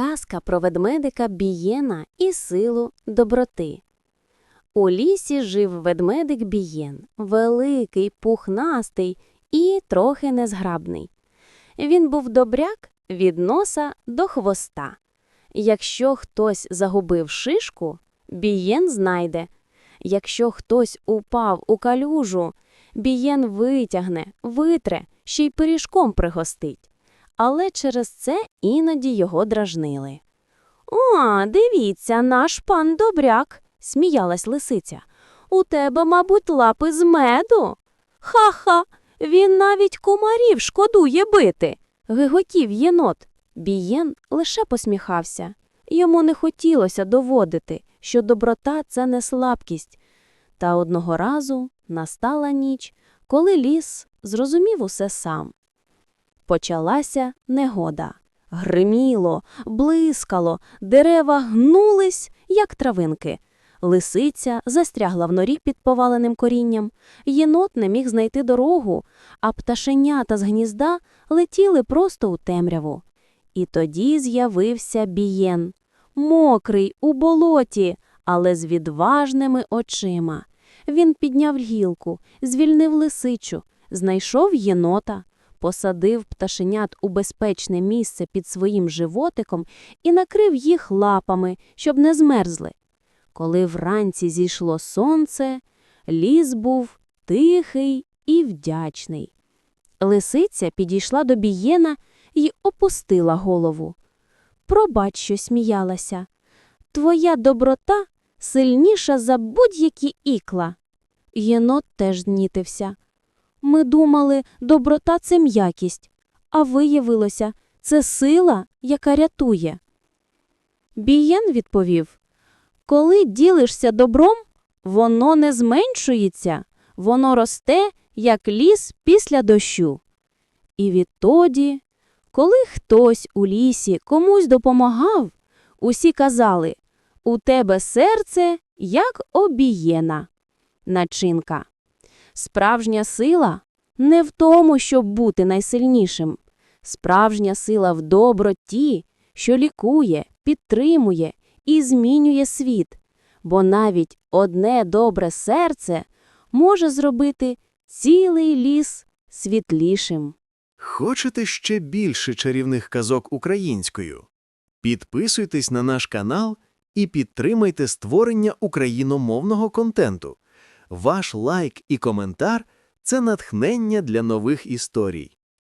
Казка про ведмедика Бієна і силу доброти. У лісі жив ведмедик Бієн, великий, пухнастий і трохи незграбний. Він був добряк від носа до хвоста. Якщо хтось загубив шишку, Бієн знайде. Якщо хтось упав у калюжу, Бієн витягне, витре, ще й пиріжком пригостить. Але через це іноді його дражнили. О, дивіться, наш пан добряк, сміялась лисиця. У тебе, мабуть, лапи з меду. Ха-ха, він навіть кумарів шкодує бити. гиготів єнот. Бієн лише посміхався. Йому не хотілося доводити, що доброта це не слабкість. Та одного разу настала ніч, коли ліс зрозумів усе сам. Почалася негода. Гриміло, блискало, дерева гнулись, як травинки. Лисиця застрягла в норі під поваленим корінням, єнот не міг знайти дорогу, а пташенята з гнізда летіли просто у темряву. І тоді з'явився бієн, мокрий, у болоті, але з відважними очима. Він підняв гілку, звільнив лисичу, знайшов єнота, посадив пташенят у безпечне місце під своїм животиком і накрив їх лапами, щоб не змерзли. Коли вранці зійшло сонце, ліс був тихий і вдячний. Лисиця підійшла до бієна і опустила голову. Пробач, що сміялася. Твоя доброта сильніша за будь-які ікла. Єнот теж знітився. Ми думали, доброта це м'якість, а виявилося, це сила, яка рятує. Бієн відповів Коли ділишся добром, воно не зменшується, воно росте, як ліс після дощу. І відтоді, коли хтось у лісі комусь допомагав, усі казали У тебе серце, як обієна. Начинка. Справжня сила не в тому, щоб бути найсильнішим. Справжня сила в доброті, що лікує, підтримує і змінює світ. Бо навіть одне добре серце може зробити цілий ліс світлішим. Хочете ще більше чарівних казок українською? Підписуйтесь на наш канал і підтримайте створення україномовного контенту. Ваш лайк і коментар – це натхнення для нових історій.